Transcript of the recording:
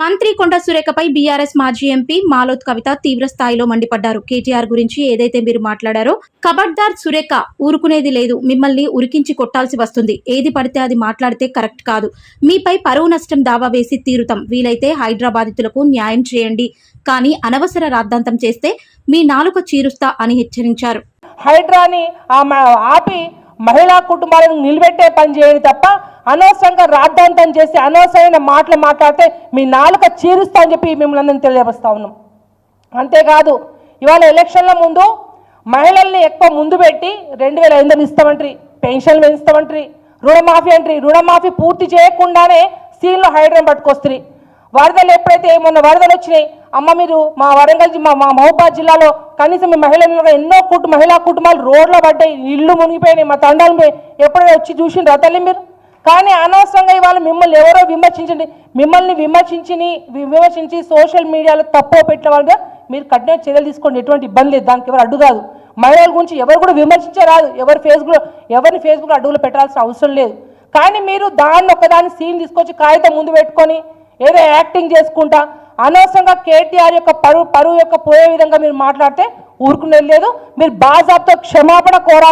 మంత్రి కొండ సురేఖపై బీఆర్ఎస్ మాజీ ఎంపీ మాలోత్ కవిత తీవ్ర స్థాయిలో మండిపడ్డారు. కేటీఆర్ గురించి ఏదైతే మీరు మాట్లాడారో కబడ్దార్ సురేఖ ఊరుకునేది లేదు మిమ్మల్ని ఉరికించి కొట్టాల్సి వస్తుంది. ఏది పడితే అది మాట్లాడితే కరెక్ట్ కాదు. మీపై పరువు నష్టం దావా వేసి తీరుతాం. వీలైతే హైదరాబాదితులకు న్యాయం చేయండి. కానీ అనవసర రాద్ధాంతం చేస్తే మీ నాలుక చీరుస్తా అని హెచ్చరించారు. హైడ్రాని ఆపి మహిళా కుటుంబాలను నిలబెట్టే పని చేయండి తప్ప అనవసరంగా రాద్ధాంతం చేసి అనవసరమైన మాటలు మాట్లాడితే మీ నాలుక చీరుస్తా అని చెప్పి మిమ్మల్ని అందరినీ తెలియపరుస్తా ఉన్నాం. అంతేకాదు ఇవాళ ఎలక్షన్ల ముందు మహిళల్ని ఎక్కువ ముందు పెట్టి రెండు వేల ఐదు వందలు ఇస్తామంటారు పెన్షన్లు పెంచుతామంటారు రుణమాఫీ అంటారు రుణమాఫీ పూర్తి చేయకుండానే సీన్లో హైడ్రాన్ పట్టుకొస్తుంది. వరదలు ఎప్పుడైతే మొన్న వరదలు వచ్చినాయి అమ్మ మీరు మా వరంగల్ జి- మా మా మహబూబాద్ జిల్లాలో కనీసం మీ మహిళలు ఎన్నో కుటుంబ మహిళా కుటుంబాలు రోడ్లో పడ్డాయి ఇల్లు మునిగిపోయినాయి మా తండాలు ఎప్పుడైనా వచ్చి చూసిండ్రా తల్లి మీరు? కానీ అనవసరంగా ఇవాళ మిమ్మల్ని ఎవరో విమర్శించండి. మిమ్మల్ని విమర్శించి విమర్శించి సోషల్ మీడియాలో తప్పు పెట్టిన వాళ్ళగా మీరు కఠిన చర్యలు తీసుకోండి. ఎటువంటి ఇబ్బంది లేదు. దానికి ఎవరు అడ్డు కాదు. మహిళల గురించి ఎవరు కూడా విమర్శించే రాదు ఎవరు ఫేస్బుక్లో ఎవరిని ఫేస్బుక్ అడుగులు పెట్టాల్సిన అవసరం లేదు. కానీ మీరు దాన్ని ఒకదాన్ని సీన్ తీసుకొచ్చి కాగితం ముందు పెట్టుకొని ఏదో యాక్టింగ్ చేసుకుంటా అనవసరంగా కేటీఆర్ యొక్క పరువు పరువు యొక్క పోయే విధంగా మీరు మాట్లాడితే ఊరుకునేది లేదు. మీరు బాజాబ్తో క్షమాపణ కోరాలి.